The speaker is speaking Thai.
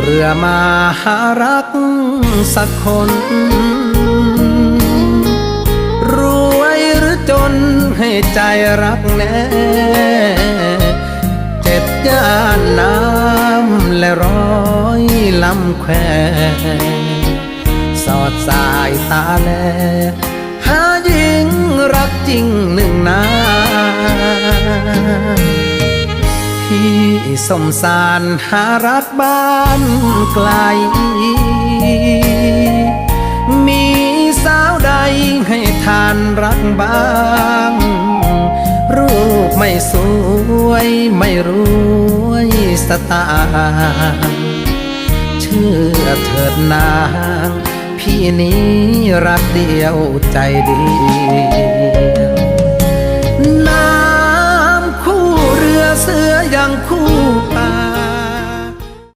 เรือมาหารักสักคน รวยหรือจนให้ใจรักแน่ เจ็ดย่านน้ำและร้อยลำแควสอดสายตาแล หาหญิงรักจริงหนึ่งนา พี่สมสารหารักบ้านไกล มีสาวใดให้ทานรักบ้าง รูปไม่สวยไม่รวยสตางค์เชื่อเถิดนาง พี่นี้รักเดียวใจดี ยวน้ำคู่เรือเสือยังคู่กัน